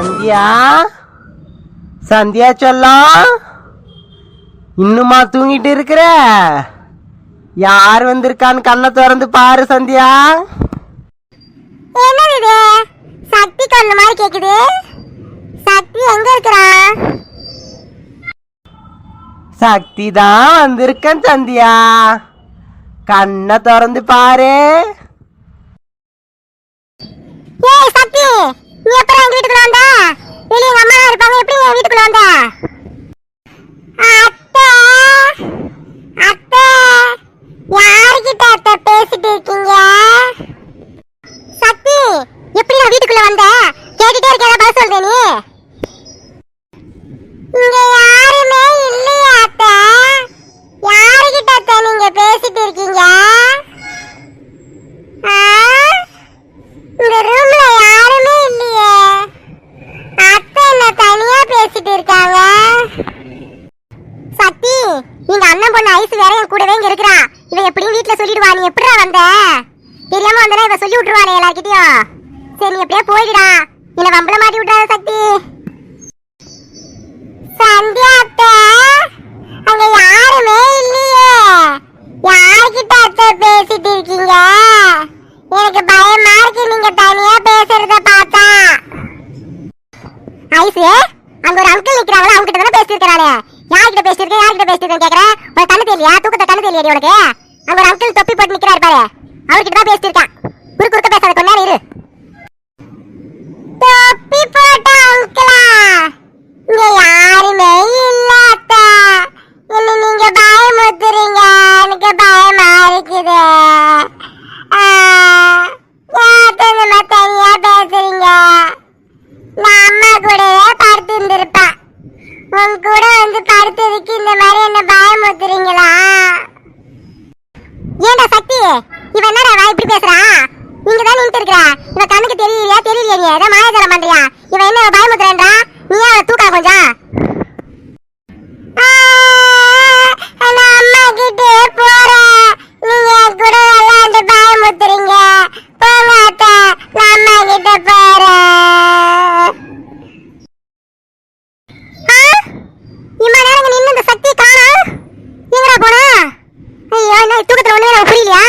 சந்தியா? சந்தியா சொல்லம் இன்னுமா தூங்கிட்டு இருக்கிற? யார் வந்திருக்கான்னு கண்ணை திறந்து பாரு சந்தியா. என்னது இது? சக்தி கொண்ட மாதிரி கேக்குது. சக்தி எங்க இருக்கிறா? சக்தி தான் வந்திருக்கேன் சந்தியா. கண்ணை திறந்து பாரு. ஏய் சக்தி! நீ எப்பறம் எங்க வீட்டுக்குள்ள வந்த? வெளிய எங்க அம்மா இருப்பாங்க. எப்படி என் வீட்டுக்குள்ள வந்த அத்தை அத்தை யார்கிட்ட அத்தை பேசிட்டு இருக்கீங்க சக்தி எப்படி நான் வீட்டுக்குள்ள வந்த கேட்டுட்டே இருக்கேன் பதில் சொல்றே நீ இங்க யாருமே இல்லையா அத்தை யாருகிட்ட அத்தை நீங்க பேசிட்டு இருக்கீங்க ஆ இந்த ரூம்ல யாருமே இல்லையே அத்தை என்ன தனியா பேசிட்டு இருக்காங்க சக்தி எங்க அண்ணன் பொண்ணு ஐஸ் வேற என் கூடவே இங்க இருக்கிறா. இவன் எப்படியும் வீட்டுல சொல்லிடுவா. நீ எப்படிடா வந்த? தெரியாம வந்தனா இவ சொல்லி விட்டுருவாளே எல்லார்கிட்டயும். சரி நீ எப்படியே போயிடுடா. என்ன வம்பள மாட்டி விட்டுறாத சக்தி. சந்தியா அத்தை அங்க யாருமே இல்லையே யார்கிட்ட அத்தை பேசிட்டு இருக்கீங்க எனக்கு பயமா இருக்கு நீங்க தனியா பேசுறத பார்த்தா ஐசு அங்க ஒரு அங்கிள் நிக்கிறாங்களா அவங்க கிட்ட தானே பேசிட்டு நானு யார்கிட்ட பேசிட்டு யார்கிட்ட பேசிட்டு கேக்குறேன் உனக்கு கண்ணு தெரியலையா தூக்கத்தை கண்ணு தெரியலையா உனக்கு அங்க ஒரு அங்கிள் தொப்பி போட்டு நிக்கிறாரு பாரு அவர்கிட்ட தான் பேசிட்டு இருக்கேன் குறுக்கு குறுக்க பேசாத கொஞ்ச நேரம் இரு தொப்பி போட்ட அங்கிளா இங்க யாருமே இல்ல அத்தை என்ன நீங்க பயமுத்துறீங்க எனக்கு பயமா இருக்குது ஆ, ஏத்த இந்த மாதிரி தனியா பேசுறீங்க நான் அம்மா கூடவே படுத்து இருந்திருப்பேன் உன் கூட வந்து படுத்ததுக்கு இந்த மாதிரி என்ன பயமுத்துறீங்களா ஏண்டா சக்தி இவ என்னடா வா இப்படி பேசுறா நீங்க தான் நின்று இருக்கிற இவ கண்ணுக்கு தெரியலையா நீ ஏதோ மாயாஜாலம் பண்றியா இவன் என்ன பயமுத்துறேன்றா நீ ஏன் அவளை தூக்கா கொஞ்சம் ஆ, நான் அம்மா கிட்டே போறேன் நீங்க என் கூட விளையாண்டு பயமுத்துறீங்க போங்க அத்தை நான் அம்மா கிட்ட போறேன் ஆ? இம்மா நேரம் இங்க நின்னு இந்த சக்தி காணோம் எங்கடா போனா ஐயோ என்ன தூக்கத்துல ஒண்ணுமே எனக்கு புரியலையா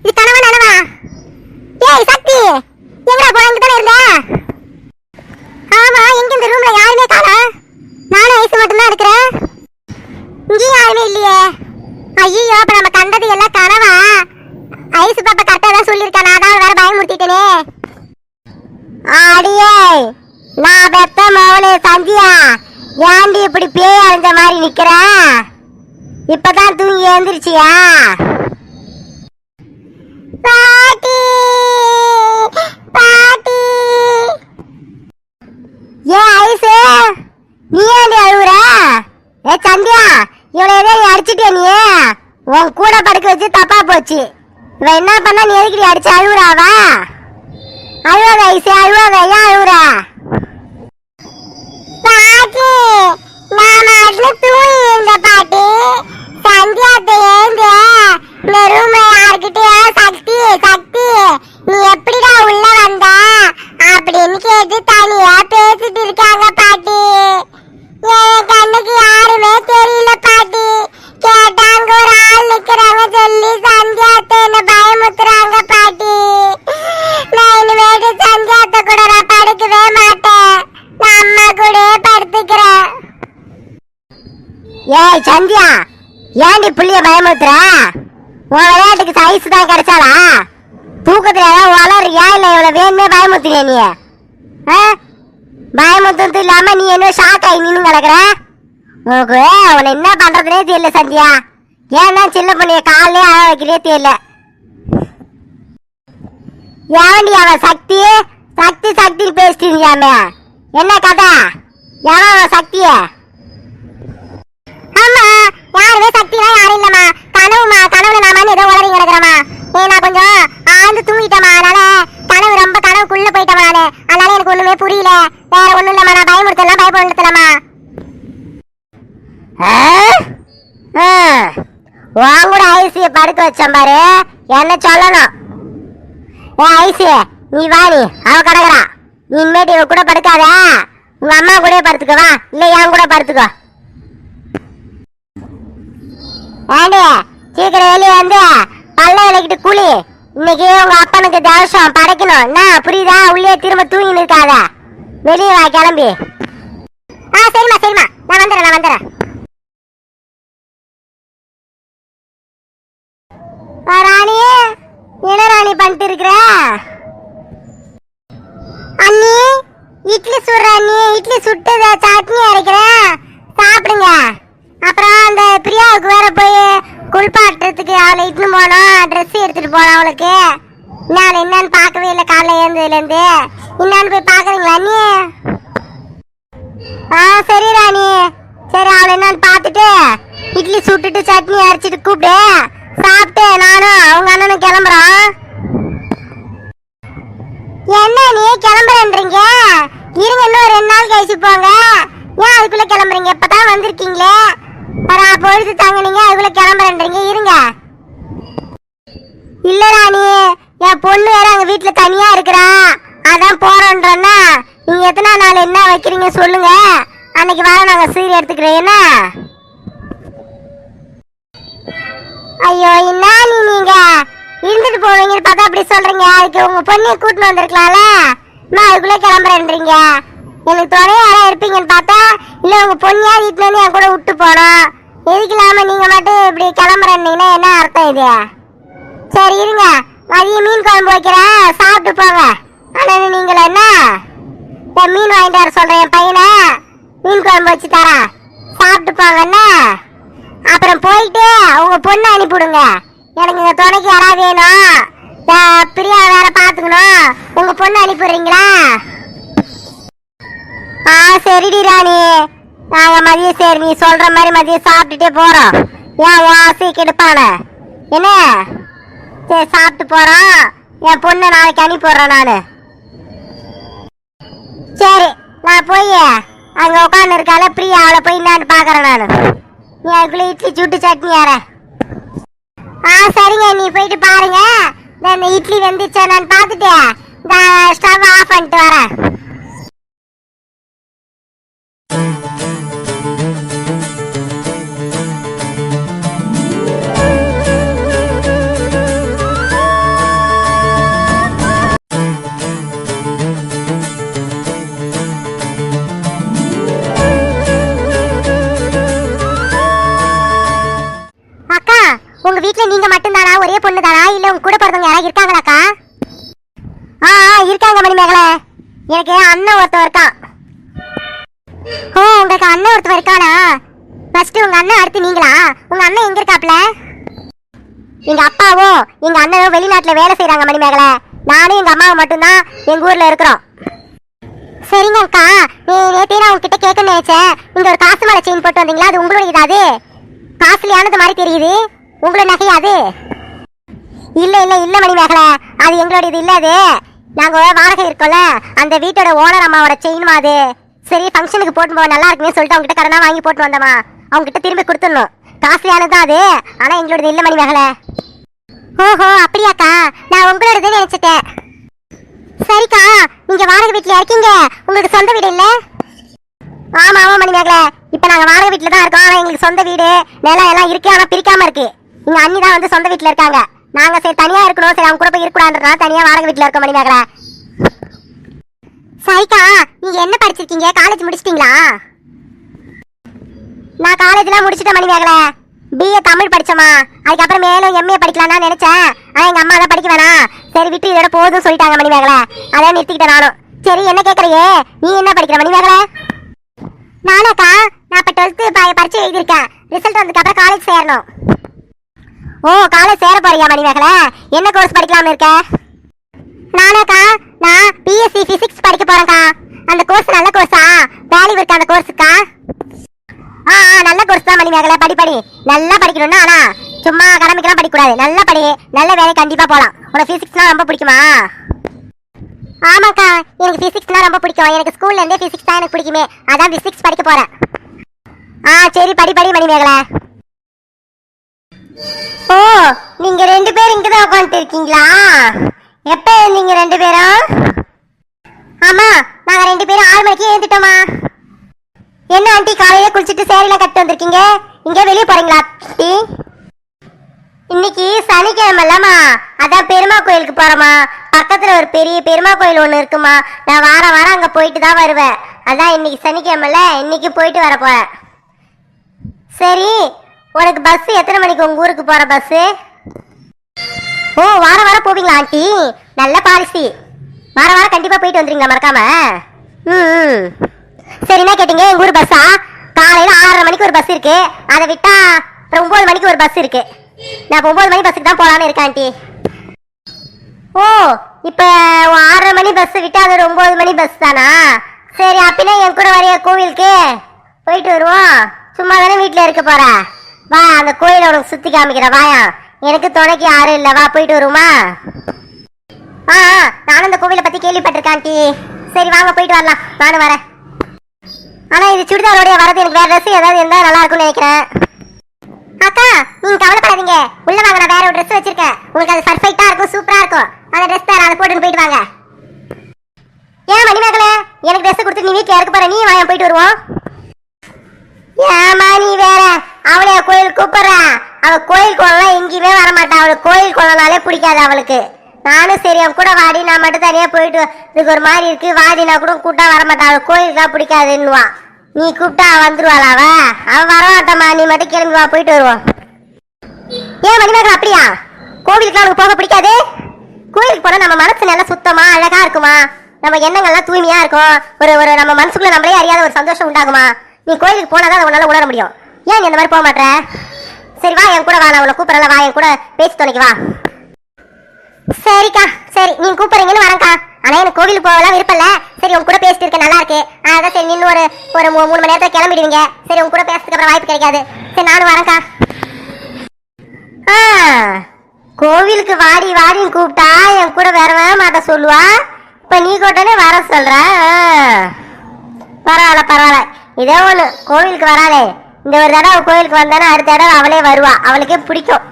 இது கனவா நனவா ஏய் சக்தி எங்கடா போன இங்க தானே இருந்த ஆமா எங்க இந்த ரூம்ல யாருமே காணோம் நானும் ஐஸ் மட்டும் தான் இருக்கிறேன் இங்கேயும் யாருமே இல்லையே ஐயோ அப்ப நம்ம கண்டது எல்லாம் கனவா ஐஸ் பாப்பா கரெக்டா தான் சொல்லியிருக்கா நான் தான் வேற பயமுறுத்திட்டேனே அடியே நான் பெத்த மவனே சந்தியா ஏண்டி இப்படி பேய் அழிஞ்ச மாதிரி நிக்கிற? இப்பதான் தூங்கி எழுந்திருச்சியா? பாட்டி பாட்டி. ஏ ஐசு நீ ஏண்டி அழுவுற? ஏ சந்தியா இவளை ஏதோ நீ அடிச்சிட்டியா நீ? உன் கூட படுக்க வச்சு தப்பா போச்சு. இவன் என்ன பண்ணா நீ எதுக்கு அடிச்சு அழுவுறாவா அழுவாத ஐசு அழுவாத ஏன் அழுவுற பாட்டி நான் மாட்டுல தூங்கி இருந்த பாட்டி. சந்தியாத்த ஏந்து இந்த ரூம்ல யார்கிட்டயா சக்தி சக்தி. நீ எப்படிடா உள்ள வந்த? அப்படின்னு கேட்டு தனியா பேசிட்டு இருக்காங்க சைஸ் தூக்கத்துல ஏதாவது வளரியா இல்ல இவ்வளவு வேணுமே பயமுத்துறியா நீ? ஆ? பயமுத்துறது இல்லாம நீ என்ன ஷாக் ஆகி நின்னு கிடக்குற? உனக்கு உன்னை என்ன பண்றதுனே தெரியல சந்தியா. ஏன்னா சின்ன பண்ணிய காலே அழ வைக்கிறே தெரியல. ஏன்டி அவன் சக்தி? சக்தி சக்தி பேசிட்டு என்ன கதை? எவன் அவன் சக்தியை? படுக்க வச்சேன் பாரு. என்ன சொல்லணும்? ஏ ஐசி நீ வா நீ. அவ கிடக்குறா. நீ இனிமேட்டு இவ கூட படுக்காத. உங்க அம்மா கூட படுத்துக்க வா. இல்ல என் கூட படுத்துக்கோ. ஏண்டி சீக்கிரம் வெளியே வந்து பல்ல விளக்கிட்டு குழி இன்னைக்கு உங்க அப்பனுக்கு தேவசம் படைக்கணும். என்ன புரியுதா? உள்ளே திரும்ப தூங்கி நிற்காத வெளியே வா கிளம்பி. ஆ சரிம்மா சரிம்மா. நான் வந்துடுறேன் நான் வந்துடுறேன். ராணி என்ன ராணி பண்ணிட்டு இருக்கிற அண்ணி இட்லி சுடுற அண்ணி இட்லி சுட்டு சட்னி அரைக்கிறேன் சாப்பிடுங்க. அப்புறம் அந்த பிரியாவுக்கு வேற போய் குளிப்பாட்டுறதுக்கு அவளை இட்டுன்னு போனோம் ட்ரெஸ் எடுத்துட்டு போனோம் அவளுக்கு. நான் என்னன்னு பார்க்கவே இல்லை. காலைல எழுந்ததுலேருந்து. என்னன்னு போய் பார்க்குறீங்களா அண்ணி? ஆ சரி ராணி. சரி அவளை என்னன்னு பார்த்துட்டு இட்லி சுட்டுட்டு சட்னி அரைச்சிட்டு கூப்பிடு. சாப்பிட்டு நானும் அவங்க அண்ணனும் கிளம்புறோம் என்ன நீ கிளம்புறேன்றீங்க? இருங்க இன்னும் ரெண்டு நாள் கழிச்சு போங்க. ஏன் அதுக்குள்ள கிளம்புறீங்க? இப்பதான் வந்திருக்கீங்களே. வேற பொழுது தங்குனீங்க அதுக்குள்ள கிளம்புறேன்றீங்க. இருங்க. இல்ல ராணி என் பொண்ணு வேற அங்க வீட்டுல தனியா இருக்கிறா. அதான் போறோன்றோன்னா நீங்க எத்தனை நாள் என்ன வைக்கிறீங்க சொல்லுங்க. அன்னைக்கு வர நாங்க சீர் எடுத்துக்கிறேன் என்ன? ஐயோ என்ன நீங்க? இருந்துட்டு போவீங்கன்னு பார்த்தா அப்படி சொல்றீங்க. அதுக்கு உங்க பொண்ணைய கூட்டின்னு வந்திருக்கலாம்ல? நான் அதுக்குள்ளே கிளம்புறேன்றீங்க. எனக்கு துணையா யாரா இருப்பீங்கன்னு பார்த்தா இல்லை உங்க பொண்ணையா வீட்டுல வந்து என் கூட விட்டு போனோம் எதுக்கு இல்லாம நீங்க மட்டும் இப்படி கிளம்புறேன்னீங்கன்னா என்ன அர்த்தம் இது? சரி இருங்க. மதியம் மீன் குழம்பு வைக்கிறேன். சாப்பிட்டு போங்க. ஆனால் நீங்கள என்ன? இப்போ மீன் வாங்கிட்டு வர சொல்றேன் என் பையனை. மீன் குழம்பு வச்சு தரேன். சாப்பிட்டு போங்க என்ன? அப்புறம் போயிட்டு உங்க பொண்ணு அனுப்பிவிடுங்க. எனக்கு இங்க துணைக்கு யாராவது வேணும். பிரியா வேற பாத்துக்கணும் உங்க பொண்ணு அனுப்பிடுறீங்களா ஆ சரிடி ராணி. நாங்க மதியம் சரி நீ சொல்ற மாதிரி மதியம் சாப்பிட்டுட்டே போறோம். ஏன் உன் ஆசையை என்ன? சரி சாப்பிட்டு போறோம். என் பொண்ணை நாளைக்கு அனுப்பிடுறேன் நானு. சரி நான் போய் அங்க உட்காந்து இருக்கால பிரியா அவளை போய் என்னான்னு பாக்குறேன் நானு. நீ இட்லி சுட்டு சட்னி யார ஆ சரிங்க. நீ போயிட்டு பாருங்க. இந்த இந்த இட்லி வெந்துச்சா நான் பார்த்துட்டு இந்த ஸ்டவ் ஆஃப் பண்ணிட்டு வரேன். தானா கூட பிறந்தவங்க யாராவது இருக்காங்களாக்கா? ஆ ஆ, இருக்காங்க மணிமேகலை. எனக்கு அண்ணன் ஒருத்தன் இருக்கான். ஓ உங்களுக்கு அண்ணன் ஒருத்தன் இருக்கானா? ஃபர்ஸ்ட் உங்க அண்ணன் அடுத்து நீங்களா? உங்க அண்ணன் எங்க இருக்காப்ல எங்க அப்பாவும் எங்க அண்ணனும் வெளிநாட்டுல வேலை செய்றாங்க மணிமேகலை. நானும் எங்க அம்மாவும் மட்டும்தான் எங்க ஊர்ல இருக்கிறோம். சரிங்க அக்கா. நீ நேத்தே நான் உங்ககிட்ட கேட்கணும்னு நினைச்சேன். நீங்க ஒரு காசு மலை செயின் போட்டு வந்தீங்களா? அது உங்களுடைய இதாது காஸ்ட்லியானது மாதிரி தெரியுது. உங்களோட நகையாது இல்லை இல்ல இல்ல இல்ல மணிமேகலை அது எங்களுடையது இல்ல அது. நாங்க வாடகை இருக்கோம்ல. அந்த வீட்டோட ஓனர் அம்மாவோட செயினுமா அது. சரி ஃபங்க்ஷனுக்கு போட்டு போக நல்லா இருக்குமே சொல்லிட்டு அவங்க கிட்ட வாங்கி போட்டு வந்தோமா அவங்க கிட்ட திரும்பி கொடுத்துடணும். காஸ்ட்லியானது தான் அது. ஆனா எங்களோடது இல்ல மணிமேகலை ஓஹோ அப்படியாக்கா. நான் உங்களோடது நினைச்சிட்டேன். சரிக்கா நீங்க வாடகை வீட்டுல இருக்கீங்க. உங்களுக்கு சொந்த வீடு இல்ல? ஆமா ஆமா மணிமேகலை இப்ப நாங்க வாடகை வீட்டுல தான் இருக்கோம். ஆனா எங்களுக்கு சொந்த வீடு நிலம் எல்லாம் இருக்கு. ஆனா பிரிக்காம இருக்கு. எங்க அண்ணி தான் வந்து சொந்த வீட்டுல இருக்காங்க. நாங்க சரி தனியா இருக்கணும். சரி அவங்க கூட போய் இருக்கக்கூடாதுன்றதுனால தனியா வாடகை வீட்டுல இருக்க மணிமேகலை. சரிக்கா நீங்க என்ன படிச்சிருக்கீங்க? காலேஜ் முடிச்சிட்டீங்களா? நான் காலேஜ்லாம் முடிச்சிட்டேன் மணிமேகலை. பிஏ தமிழ் படிச்சோமா அதுக்கப்புறம் மேலும் எம்ஏ படிக்கலாம்னு நினைச்சேன். ஆனா எங்க அம்மா தான் படிக்க வேணாம். சரி விட்டு இதோட போதும் சொல்லிட்டாங்க மணிமேகலை. அதான் நிறுத்திக்கிட்டேன் நானும். சரி என்ன கேக்குறியே நீ என்ன படிக்கிற மணிமேகலை? அக்கா நான் இப்போ டுவெல்த்து பரீட்சை எழுதியிருக்கேன். ரிசல்ட் வந்ததுக்கு அப்புறம் காலேஜ் சேரணும். ஓ காலேஜ் சேர போறியா மணிமேகலை? என்ன கோர்ஸ் படிக்கலாம்னு இருக்க? நானாக்கா நான் பிஎஸ்சி பிசிக்ஸ் படிக்க போறேன்க்கா. அந்த கோர்ஸ் நல்ல கோர்ஸா வேல்யூ இருக்கு அந்த கோர்ஸுக்கா ஆ ஆ, நல்ல கோர்ஸ் தான் மணிமேகலை. படி படி. நல்லா படிக்கணும்னா ஆனா சும்மா கடமைக்கெல்லாம் படிக்கக்கூடாது. நல்லா படி. நல்ல வேலை கண்டிப்பா போகலாம் உனக்கு பிசிக்ஸ்னா ரொம்ப பிடிக்குமா? ஆமாக்கா எனக்கு பிசிக்ஸ்னா ரொம்ப பிடிக்கும். எனக்கு ஸ்கூல்ல இருந்தே பிசிக்ஸ் தான் எனக்கு பிடிக்குமே. அதான் பிசிக்ஸ் படிக்க போறேன். ஆ சரி படி படி மணிமேகலை. ஓ நீங்க ரெண்டு பேரும் இங்க தான் உட்காந்துட்டு இருக்கீங்களா எப்ப நீங்க ரெண்டு பேரும்? ஆமா நாங்க ரெண்டு பேரும் ஆறு மணிக்கு எழுந்துட்டோமா என்ன ஆண்டி காலையில குளிச்சிட்டு சேரில கட்டு வந்திருக்கீங்க? இங்க வெளியே போறீங்களா ஆண்டி? இன்னைக்கு சனிக்கிழமைலமா அதான் பெருமா கோயிலுக்கு போறோமா பக்கத்துல ஒரு பெரிய பெருமா கோயில் ஒண்ணு இருக்குமா நான் வாரம் வாரம் அங்க போயிட்டு தான் வருவேன். அதான் இன்னைக்கு சனிக்கிழமைல இன்னைக்கு போயிட்டு வர போறேன். சரி உனக்கு பஸ் எத்தனை மணிக்கு உங்க ஊருக்கு போற பஸ் ஓ வாரம் வாரம் போவீங்களா ஆண்டி? நல்ல பாலிசி வாரம் வாரம் கண்டிப்பா போயிட்டு வந்துறீங்களா மறக்காம. ம் ம். சரி என்ன கேட்டீங்க? எங்க ஊர் பஸ்ஸா காலையில ஆறரை மணிக்கு ஒரு பஸ் இருக்கு. அதை விட்டா அப்புறம் ஒன்பது மணிக்கு ஒரு பஸ் இருக்கு. நான் ஒன்பது மணி பஸ்ஸுக்கு தான் போகலான்னு இருக்கேன் ஆண்டி. ஓ இப்போ ஆறரை மணி பஸ் விட்டா அது ஒரு ஒன்பது மணி பஸ் தானா? சரி அப்படின்னா என் கூட வரைய கோவிலுக்கு. போயிட்டு வருவோம். சும்மா தானே வீட்டில் இருக்க போகிறேன் வா அந்த கோயிலை உனக்கு சுத்தி காமிக்கிறேன். வாயா. எனக்கு துணைக்கு யாரும் இல்லை. வா போயிட்டு வருமா ஆ ஆ, நானும் இந்த கோவிலை பத்தி கேள்விப்பட்டிருக்கேன் டி சரி வாங்க போயிட்டு வரலாம். நானும் வரேன். ஆனா இது சுடிதாரோடைய வரது. எனக்கு வேற ட்ரெஸ் ஏதாவது இருந்தா நல்லா இருக்கும்னு நினைக்கிறேன். அக்கா நீங்க கவலைப்படாதீங்க. உள்ள வாங்க நான் வேற ஒரு ட்ரெஸ் வச்சிருக்கேன். உங்களுக்கு அது பர்ஃபெக்ட்டா இருக்கும் சூப்பரா இருக்கும். அந்த ட்ரெஸ் தர அதை போட்டுட்டு போயிட்டு வாங்க. ஏன் மணிமகளே எனக்கு ட்ரெஸ் கொடுத்து நீ வீட்டுல இருக்க போற. நீ வாங்க போயிட்டு வருவோம். ஏமா நீ வேற? அவளை கோயில் கூப்பிடுறேன். அவ கோயில் குளம்லாம் எங்கேயுமே வர மாட்டா அவளுக்கு கோயில் குளம்னாலே பிடிக்காது அவளுக்கு. நானும் சரி அவன் கூட வாடி. நான் மட்டும் தனியாக போயிட்டு இதுக்கு ஒரு மாதிரி இருக்கு. வாடினா கூட கூட்டா வர மாட்டா அவளுக்கு கோயிலுக்கு பிடிக்காதுன்னுவா. நீ கூப்பிட்டா வந்துருவாளா அவ? அவ வரமாட்டாமா நீ மட்டும் கிளம்பி வா போயிட்டு வருவோம் ஏன் மணிமேகலை அப்படியா? கோவிலுக்கு அவனுக்கு போக பிடிக்காது? கோயிலுக்கு போனால் நம்ம மனசு நல்லா சுத்தமாக அழகாக இருக்குமா? நம்ம எண்ணங்கள்லாம் தூய்மையாக இருக்கும். ஒரு ஒரு நம்ம மனசுக்குள்ளே நம்மளே அறியாத ஒரு சந்தோஷம் உண்டாகுமா? நீ கோயிலுக்கு போனாதான் அதை உன்னால் உணர முடியும். ஏன் நீ அந்த மாதிரி போக மாட்டேற சரி வா என் கூட வா நான் உன்னை கூப்பிடல வா என் கூட பேசி துணைக்கு வா. சரிக்கா சரி நீ கூப்பிடுறீங்கன்னு வரேன்க்கா. ஆனா எனக்கு கோவிலுக்கு போகலாம் விருப்பம் இல்ல. சரி உங்க கூட பேசிட்டு இருக்க நல்லா இருக்கு. அதான் சரி நின்று ஒரு ஒரு மூணு மணி நேரத்தில் கிளம்பிடுவீங்க. சரி உங்க கூட பேசுறதுக்கு அப்புறம் வாய்ப்பு கிடைக்காது. சரி நானும் வரேன்க்கா. ஆ, கோவிலுக்கு வாடி வாடின்னு கூப்பிட்டா என் கூட வரவே மாட்ட சொல்லுவா. இப்ப நீ கூட்டனே வர சொல்ற. பரவாயில்ல பரவாயில்ல. இதே ஒண்ணு கோவிலுக்கு வராளே இந்த ஒரு தடவை கோயிலுக்கு வந்தானே அடுத்த தடவை அவளே வருவா. அவளுக்கே பிடிக்கும்.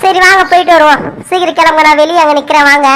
சரி வாங்க போயிட்டு வருவோம். சீக்கிரம் கிளம்புங்க. நான் வெளியே அங்க நிக்கிறேன். வாங்க.